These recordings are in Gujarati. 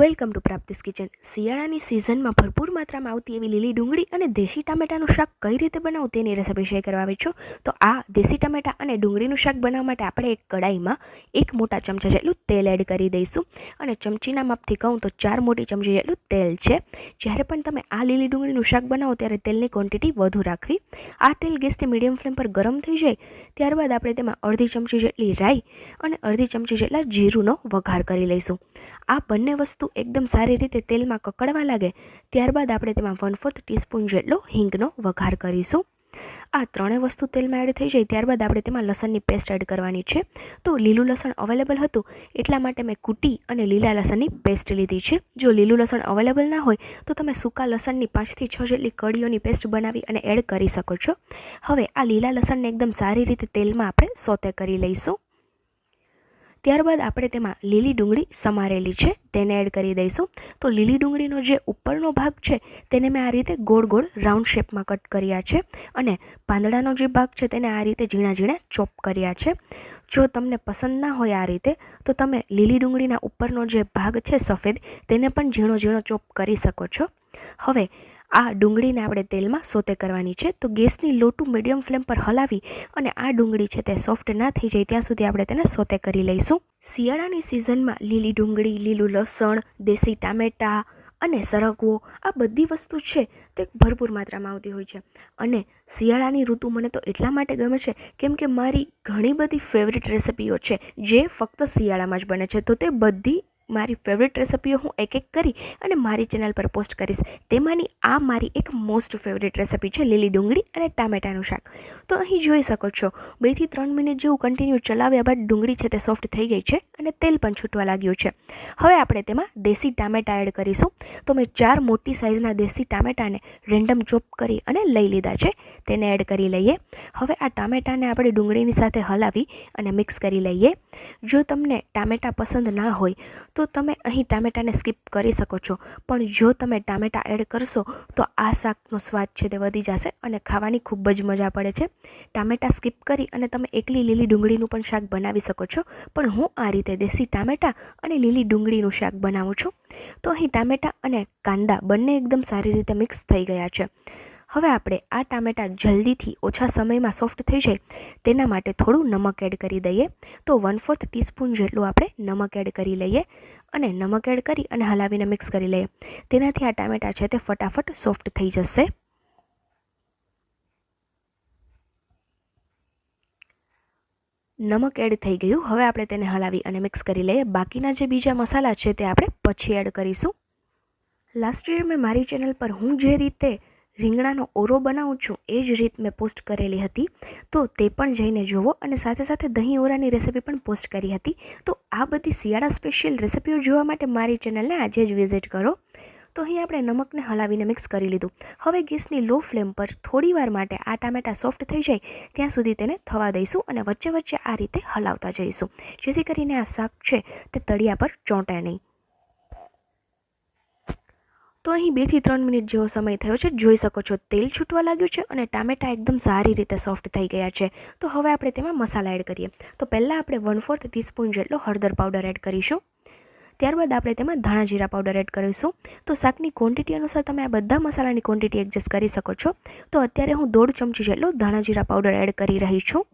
વેલકમ ટુ પ્રાપ્તિસ કિચન શિયાળાની સિઝનમાં ભરપૂર માત્રામાં આવતી એવી લીલી ડુંગળી અને દેશી ટામેટાનું શાક કઈ રીતે બનાવવું તેની રેસિપી શેર કરવા આવી છું. તો આ દેશી ટામેટા અને ડુંગળીનું શાક બનાવવા માટે આપણે એક કડાઈમાં એક મોટા ચમચા જેટલું તેલ એડ કરી દઈશું. અને ચમચીના માપથી કહું તો ચાર મોટી ચમચી જેટલું તેલ છે. જ્યારે પણ તમે આ લીલી ડુંગળીનું શાક બનાવો ત્યારે તેલની ક્વોન્ટિટી વધુ રાખવી. આ તેલ ગેસની મીડિયમ ફ્લેમ પર ગરમ થઈ જાય. ત્યારબાદ આપણે તેમાં અડધી ચમચી જેટલી રાઈ અને અડધી ચમચી જેટલા જીરુંનો વઘાર કરી લઈશું. આ બંને વસ્તુ એકદમ સારી રીતે તેલમાં કકડવા લાગે, ત્યારબાદ આપણે તેમાં વન ફોર્થ ટીસ્પૂન જેટલો હિંગનો વઘાર કરીશું. આ ત્રણેય વસ્તુ તેલમાં એડ થઈ જાય, ત્યારબાદ આપણે તેમાં લસણની પેસ્ટ એડ કરવાની છે. તો લીલું લસણ અવેલેબલ હતું, એટલા માટે મેં કૂટી અને લીલા લસણની પેસ્ટ લીધી છે. જો લીલું લસણ અવેલેબલ ના હોય, તો તમે સૂકા લસણની પાંચથી છ જેટલી કળીઓની પેસ્ટ બનાવી અને એડ કરી શકો છો. હવે આ લીલા લસણને એકદમ સારી રીતે તેલમાં આપણે સોતે કરી લઈશું. ત્યારબાદ આપણે તેમાં લીલી ડુંગળી સમારેલી છે, તેને એડ કરી દઈશું. તો લીલી ડુંગળીનો જે ઉપરનો ભાગ છે, તેને મેં આ રીતે ગોળ ગોળ રાઉન્ડ શેપમાં કટ કર્યા છે અને પાંદડાનો જે ભાગ છે, તેને આ રીતે ઝીણા ઝીણા ચોપ કર્યા છે. જો તમને પસંદ ના હોય આ રીતે, તો તમે લીલી ડુંગળીના ઉપરનો જે ભાગ છે, સફેદ, તેને પણ ઝીણો ઝીણો ચોપ કરી શકો છો. હવે આ ડુંગળીને આપણે તેલમાં સોતે કરવાની છે. તો ગેસની લો ટુ મીડિયમ ફ્લેમ પર હલાવી અને આ ડુંગળી છે તે સોફ્ટ ના થઈ જાય ત્યાં સુધી આપણે તેને સોતે કરી લઈશું. શિયાળાની સિઝનમાં લીલી ડુંગળી, લીલું લસણ, દેશી ટામેટાં અને સરગવો આ બધી વસ્તુ છે તે ભરપૂર માત્રામાં આવતી હોય છે. અને શિયાળાની ઋતુ મને તો એટલા માટે ગમે છે કેમ કે મારી ઘણી બધી ફેવરિટ રેસિપીઓ છે જે ફક્ત શિયાળામાં જ બને છે. તો તે બધી મારી ફેવરેટ રેસિપીઓ હું એક એક કરી અને મારી ચેનલ પર પોસ્ટ કરીશ. તેમાંની આ મારી એક મોસ્ટ ફેવરેટ રેસિપી છે લીલી ડુંગળી અને ટામેટાનું શાક. તો અહીં જોઈ શકો છો બેથી ત્રણ મિનિટ જેવું કન્ટિન્યુ ચલાવ્યા બાદ ડુંગળી છે તે સોફ્ટ થઈ ગઈ છે અને તેલ પણ છૂટવા લાગ્યું છે. હવે આપણે તેમાં દેશી ટામેટા એડ કરીશું. તો મેં ચાર મોટી સાઇઝના દેશી ટામેટાને રેન્ડમ ચોપ કરી અને લઈ લીધા છે. તેને એડ કરી લઈએ. હવે આ ટામેટાને આપણે ડુંગળીની સાથે હલાવી અને મિક્સ કરી લઈએ. જો તમને ટામેટા પસંદ ના હોય તો તમે અહીં ટામેટાને સ્કીપ કરી શકો છો. પણ જો તમે ટામેટા એડ કરશો, તો આ શાકનો સ્વાદ છે તે વધી જશે અને ખાવાની ખૂબ જ મજા પડે છે. ટામેટા સ્કીપ કરી અને તમે એકલી લીલી ડુંગળીનું પણ શાક બનાવી શકો છો. પણ હું આ રીતે દેશી ટામેટા અને લીલી ડુંગળીનું શાક બનાવું છું. તો અહીં ટામેટાં અને કાંદા બંને એકદમ સારી રીતે મિક્સ થઈ ગયા છે. હવે આપણે આ ટામેટાં જલ્દીથી ઓછા સમયમાં સોફ્ટ થઈ જાય તેના માટે થોડું નમક એડ કરી દઈએ. તો વન ફોર્થ ટીસ્પૂન જેટલું આપણે નમક એડ કરી લઈએ અને નમક એડ કરી અને હલાવીને મિક્સ કરી લઈએ. તેનાથી આ ટામેટાં છે તે ફટાફટ સોફ્ટ થઈ જશે. નમક એડ થઈ ગયું. હવે આપણે તેને હલાવી અને મિક્સ કરી લઈએ. બાકીના જે બીજા મસાલા છે તે આપણે પછી એડ કરીશું. લાસ્ટ યર મેં મારી ચેનલ પર હું જે રીતે રીંગણાનો ઓરો બનાવું છું, એ જ રીત મેં પોસ્ટ કરેલી હતી. તો તે પણ જઈને જુઓ અને સાથે સાથે દહીં ઓરાની રેસિપી પણ પોસ્ટ કરી હતી. તો આ બધી શિયાળા સ્પેશિયલ રેસિપીઓ જોવા માટે મારી ચેનલને આજે જ વિઝિટ કરો. તો અહીં આપણે નમકને હલાવીને મિક્સ કરી લીધું. હવે ગેસની લો ફ્લેમ પર થોડીવાર માટે આ ટામેટાં સોફ્ટ થઈ જાય, ત્યાં સુધી તેને થવા દઈશું અને વચ્ચે વચ્ચે આ રીતે હલાવતા જઈશું. જેથી કરીને આ શાક છે તે તળિયા પર ચોંટે નહીં. તો અહીં બેથી ત્રણ મિનિટ જેવો સમય થયો છે. જોઈ શકો છો, તેલ છૂટવા લાગ્યું છે અને ટામેટાં એકદમ સારી રીતે સોફ્ટ થઈ ગયા છે. તો હવે આપણે તેમાં મસાલા એડ કરીએ. તો પહેલાં આપણે વન ફોર્થ ટીસ્પૂન જેટલો હળદર પાવડર એડ કરીશું. ત્યારબાદ આપણે તેમાં ધાણા જીરા પાવડર એડ કરીશું. તો શાકની ક્વોન્ટિટી અનુસાર તમે આ બધા મસાલાની ક્વોન્ટિટી એડજસ્ટ કરી શકો છો. તો અત્યારે હું દોઢ ચમચી જેટલો ધાણા જીરા પાવડર એડ કરી રહી છું.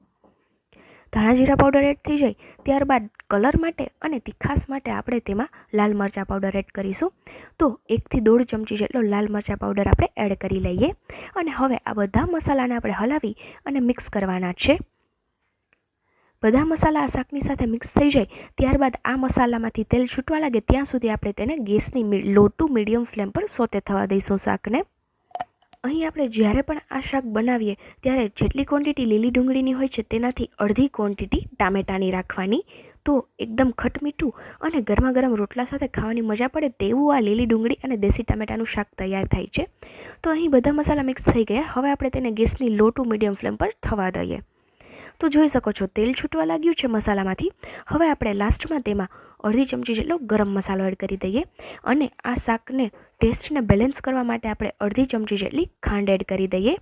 ધાણા જીરા પાવડર એડ થઈ જાય ત્યારબાદ કલર માટે અને તીખાસ માટે આપણે તેમાં લાલ મરચાં પાવડર એડ કરીશું. તો એકથી દોઢ ચમચી જેટલો લાલ મરચાં પાવડર આપણે એડ કરી લઈએ અને હવે આ બધા મસાલાને આપણે હલાવી અને મિક્સ કરવાના છે. બધા મસાલા આ શાકની સાથે મિક્સ થઈ જાય ત્યારબાદ આ મસાલામાંથી તેલ છૂટવા લાગે ત્યાં સુધી આપણે તેને ગેસની લો ટુ મીડિયમ ફ્લેમ પર સોતે થવા દઈશું શાકને. અહીં આપણે જ્યારે પણ આ શાક બનાવીએ, ત્યારે જેટલી ક્વોન્ટિટી લીલી ડુંગળીની હોય છે, તેનાથી અડધી ક્વોન્ટિટી ટામેટાની રાખવાની. તો એકદમ ખટમીઠું અને ગરમા ગરમ રોટલા સાથે ખાવાની મજા પડે તેવું આ લીલી ડુંગળી અને દેશી ટામેટાનું શાક તૈયાર થાય છે. તો અહીં બધા મસાલા મિક્સ થઈ ગયા. હવે આપણે તેને ગેસની લો ટુ મીડિયમ ફ્લેમ પર થવા દઈએ. તો જોઈ શકો છો, તેલ છૂટવા લાગ્યું છે મસાલામાંથી. હવે આપણે લાસ્ટમાં તેમાં અડધી ચમચી જેટલો ગરમ મસાલો એડ કરી દઈએ અને આ શાકને ટેસ્ટને બેલેન્સ કરવા માટે આપણે અડધી ચમચી જેટલી ખાંડ એડ કરી દઈએ.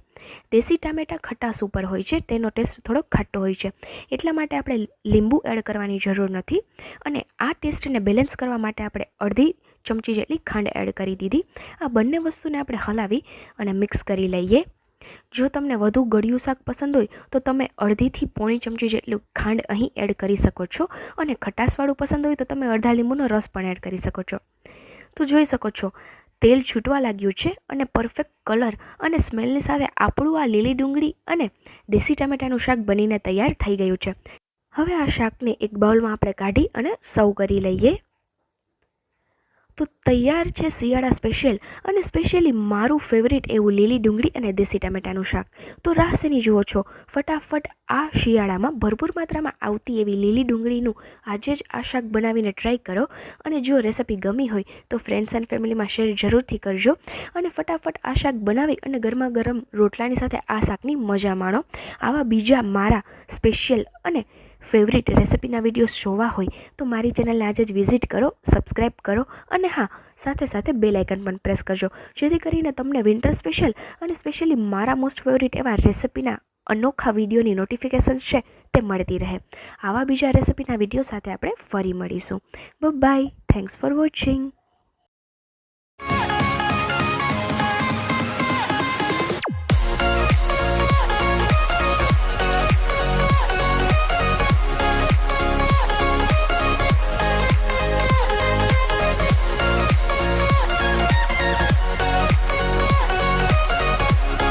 દેશી ટામેટાં ખટાશ ઉપર હોય છે, તેનો ટેસ્ટ થોડો ખાટો હોય છે, એટલા માટે આપણે લીંબુ એડ કરવાની જરૂર નથી અને આ ટેસ્ટને બેલેન્સ કરવા માટે આપણે અડધી ચમચી જેટલી ખાંડ એડ કરી દીધી. આ બંને વસ્તુને આપણે હલાવી અને મિક્સ કરી લઈએ. જો તમને વધુ ગળ્યું શાક પસંદ હોય, તો તમે અડધીથી પોણી ચમચી જેટલું ખાંડ અહીં એડ કરી શકો છો અને ખટાશવાળું પસંદ હોય તો તમે અડધા લીંબુનો રસ પણ એડ કરી શકો છો. તો જોઈ શકો છો, તેલ છૂટવા લાગ્યું છે અને પરફેક્ટ કલર અને સ્મેલની સાથે આપણું આ લીલી ડુંગળી અને દેશી ટામેટાનું શાક બનીને તૈયાર થઈ ગયું છે. હવે આ શાકને એક બાઉલમાં આપણે કાઢી અને સર્વ કરી લઈએ. તો તૈયાર છે શિયાળા સ્પેશિયલ અને સ્પેશિયલી મારું ફેવરિટ એવું લીલી ડુંગળી અને દેશી ટામેટાનું શાક. તો રાહ જુઓ છો, ફટાફટ આ શિયાળામાં ભરપૂર માત્રામાં આવતી એવી લીલી ડુંગળીનું આજે જ આ શાક બનાવીને ટ્રાય કરો અને જો રેસિપી ગમી હોય તો ફ્રેન્ડ્સ એન્ડ ફેમિલીમાં શેર જરૂરથી કરજો અને ફટાફટ આ શાક બનાવી અને ગરમા ગરમ રોટલાની સાથે આ શાકની મજા માણો. આવા બીજા મારા સ્પેશિયલ અને ફેવરિટ રેસિપીના વિડીયોઝ જોવા હોય તો મારી ચેનલને આજે જ વિઝિટ કરો સબસ્ક્રાઈબ કરો અને હા, સાથે સાથે બેલ આઇકન પણ પ્રેસ કરજો. જેથી કરીને તમને વિન્ટર સ્પેશિયલ અને સ્પેશિયલી મારા મોસ્ટ ફેવરિટ એવા રેસિપીના અનોખા વિડીયોની નોટિફિકેશન છે તે મળતી રહે. આવા બીજા રેસિપીના વીડિયો સાથે આપણે ફરી મળીશું. By thanks for watching